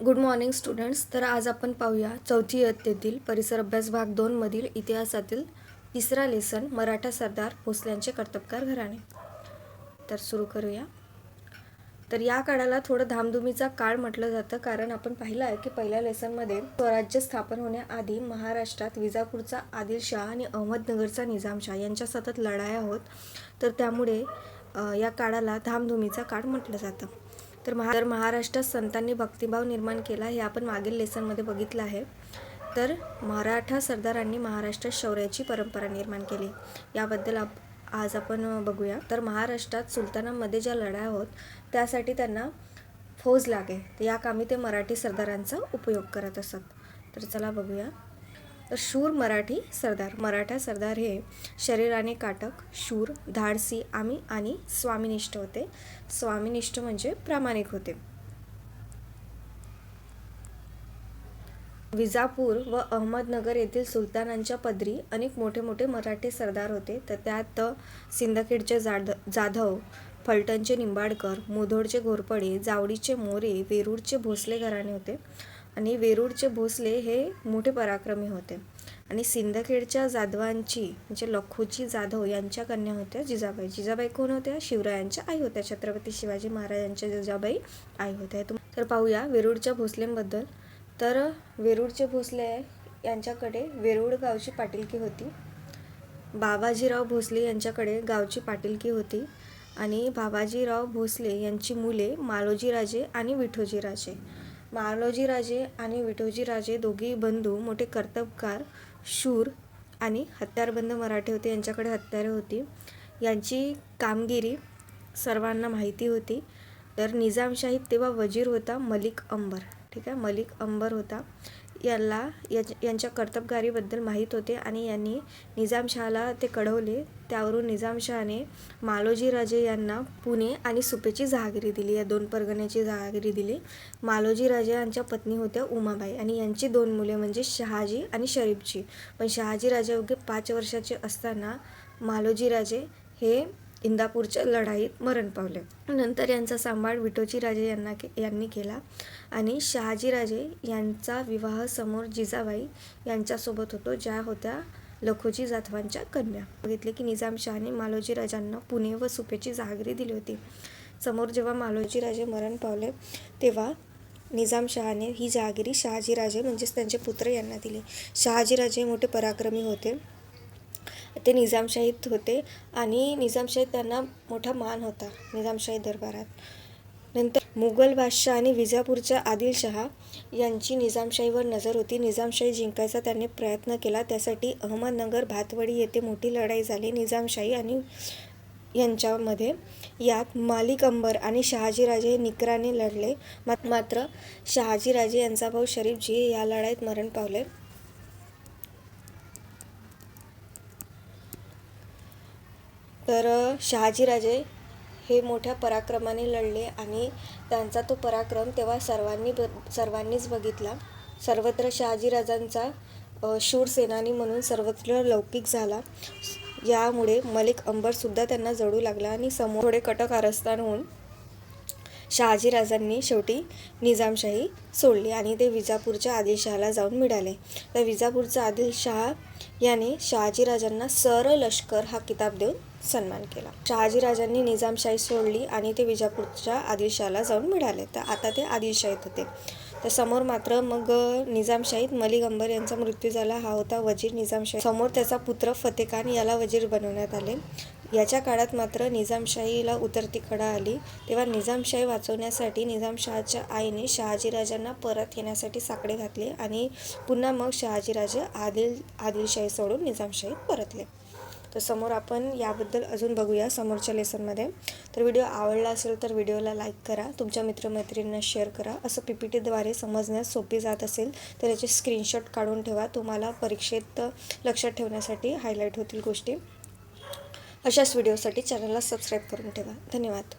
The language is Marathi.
गुड मॉर्निंग स्टुडंट्स तर आज आपण पाहूया चौथी इयत्तेतील परिसर अभ्यास भाग दोनमधील इतिहासातील तिसरा लेसन मराठा सरदार भोसल्यांचे कर्तबकार घराणे. तर सुरू करूया. तर या काळाला थोडं धामधुमीचा काळ म्हटलं जातं कारण आपण पाहिलं आहे की पहिल्या लेसनमध्ये स्वराज्य स्थापन होण्याआधी महाराष्ट्रात विजापूरचा आदिलशाह आणि अहमदनगरचा निजामशाह यांच्या सतत लढाया होत तर त्यामुळे या काळाला धामधुमीचा काळ म्हटलं जातं. तर महा तर महाराष्ट्रात संतांनी भक्तिभाव निर्माण केला हे आपण मागील लेसनमध्ये बघितलं आहे. तर मराठा सरदारांनी महाराष्ट्रात शौर्याची परंपरा निर्माण केली. याबद्दल आप आज आपण बघूया. तर महाराष्ट्रात सुलतानामध्ये ज्या लढाया होत त्यासाठी त्यांना फौज लागे. या कामी ते मराठी सरदारांचा उपयोग करत असत. तर चला बघूया. तर शूर मराठी सरदार. मराठा सरदार हे शरीराने काटक शूर धाडसी आम्ही आणि स्वामिनिष्ठ होते. स्वामिनिष्ठ म्हणजे प्रामाणिक होते. विजापूर व अहमदनगर येथील सुलतानांच्या पदरी अनेक मोठे मोठे मराठी सरदार होते. तर त्यात सिंदखेडचे जाड जाधव फलटणचे निंबाडकर मुधोडचे घोरपडे जावडीचे मोरे वेरूळचे भोसले घराणे होते. आणि वेरूळचे भोसले हे मोठे पराक्रमी होते. आणि सिंदखेडच्या जाधवांची म्हणजे लखोजी जाधव यांच्या कन्या होत्या जिजाबाई. जिजाबाई कोण होत्या? शिवरायांच्या आई होत्या. छत्रपती शिवाजी महाराजांच्या जिजाबाई आई होत्या. तर पाहूया वेरूळच्या भोसलेंबद्दल. तर वेरूळचे भोसले यांच्याकडे वेरूळ गावची पाटीलकी होती. बाबाजीराव भोसले यांच्याकडे गावची पाटीलकी होती. आणि बाबाजीराव भोसले यांची मुले मालोजीराजे आणि विठोजीराजे. मालोजीराजे आणि विठोजीराजे दोघेही बंधू मोठे कर्तबगार शूर आणि हत्यारबंद मराठे होते. यांच्याकडे हत्यारे होती. यांची कामगिरी सर्वांना माहिती होती. तर निजामशाहीत तेव्हा वजीर होता मलिक अंबर. ठीक आहे? मलिक अंबर होता. याला याच यांच्या कर्तबगारीबद्दल माहीत होते आणि यांनी निजामशहाला ते कळवले त्यावरून निजामशहाने मालोजीराजे यांना पुणे आणि सुपेची जहागिरी दिली. या दोन परगण्याची जहागिरी दिली. मालोजीराजे यांच्या पत्नी होत्या उमाबाई आणि यांची दोन मुले म्हणजे शहाजी आणि शरीफजी. पण शहाजीराजे अवघे पाच वर्षाचे असताना मालोजीराजे हे इंदापूरच्या लढाईत मरण पावले. नंतर यांचा सांभाळ विठोजी राजे यांना के यांनी केला आणि शहाजीराजे यांचा विवाह समोर जिजाबाई यांच्यासोबत होतो ज्या होत्या लखोजी जाधवांच्या कन्या. बघितले की निजामशहाने मालोजी राजांना पुणे व सुपेची जहागिरी दिली होती. समोर जेव्हा मालोजी राजे मरण पावले तेव्हा निजामशहाने ही जहागिरी शहाजीराजे म्हणजेच त्यांचे पुत्र यांना दिली. शहाजीराजे मोठे पराक्रमी होते. ते निजामशाहीत होते आणि निजामशाहीत त्यांना मोठा मान होता निजामशाही दरबारात. नंतर मुघल बादशाह आणि विजापूरच्या आदिलशहा यांची निजामशाहीवर नजर होती. निजामशाही जिंकायचा त्यांनी प्रयत्न केला. त्यासाठी अहमदनगर भातवडी येथे मोठी लढाई झाली. निजामशाही आणि यांच्यामध्ये यात मालिक अंबर आणि शहाजीराजे हे निकराने लढले. मात्र शहाजीराजे यांचा भाऊ शरीफजी या लढाईत मरण पावले. तर शहाजीराजे हे मोठ्या पराक्रमाने लढले आणि त्यांचा तो पराक्रम तेव्हा सर्वांनी ब सर्वांनीच बघितला. सर्वत्र शहाजीराजांचा शूर सेनानी म्हणून सर्वत्र लौकिक झाला. यामुळे मलिक अंबरसुद्धा त्यांना जडू लागला आणि समोर थोडे कटक कारस्थान होऊन शहाजीराजांनी शेवटी निजामशाही सोडली आणि ते विजापूरच्या आदिलशहाला जाऊन मिळाले. तर विजापूरचा आदिलशहा याने शहाजीराजांना सर लष्कर हा किताब देऊन सन्मान केला. शहाजीराजांनी निजामशाही सोडली आणि ते विजापूरच्या आदिलशहाला जाऊन मिळाले. तर आता ते आदिलशाहीत होते. तर समोर मात्र मग निजामशाहीत मलिक अंबर यांचा मृत्यू झाला. हा होता वजीर निजामशाही. समोर त्याचा पुत्र फतेखान याला वजीर बनवण्यात आले. याच्या काळात मात्र निजामशाहीला उतरती खडा आली. तेव्हा निजामशाही वाचवण्यासाठी निजामशहाच्या आईने शहाजीराजांना परत येण्यासाठी साकडे घातले आणि पुन्हा मग शहाजीराजे आदिल आदिलशाही सोडून निजामशाहीत परतले. तर समोर आपण याबद्दल अजून बघूया समोरच्या लेसनमध्ये. तर व्हिडिओ आवडला असेल तर व्हिडिओला लाईक करा तुमच्या मित्रमैत्रिणींना शेअर करा. असं पी पी टीद्वारे समजण्यास सोपी जात असेल तर याचे स्क्रीनशॉट काढून ठेवा. तुम्हाला परीक्षेत लक्षात ठेवण्यासाठी हायलाईट होतील गोष्टी. अशाच व्हिडिओसाठी चॅनलला सबस्क्राईब करून ठेवा. धन्यवाद.